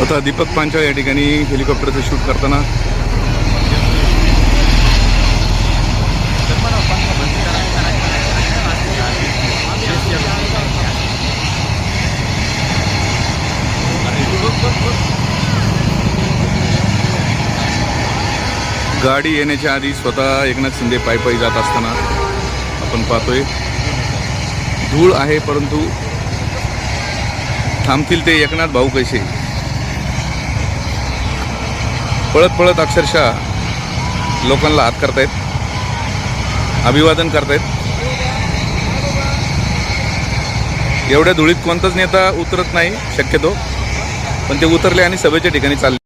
स्वतः दीपक पांचाळ या ठिकाणी हेलिकॉप्टरचं शूट करताना. गाडी येण्याच्या आधी स्वतः एकनाथ शिंदे पायी पायी जात असताना आपण पाहतोय. धूळ आहे परंतु थांबतील ते एकनाथ भाऊ कसे? पळत पळत अक्षरशः लोकांना हात करतायत. अभिवादन करतायत. एवढ्या धुळीत कोणताच नेता उतरत नाही शक्यतो. पण ते उतरले आणि सभेच्या ठिकाणी चालले.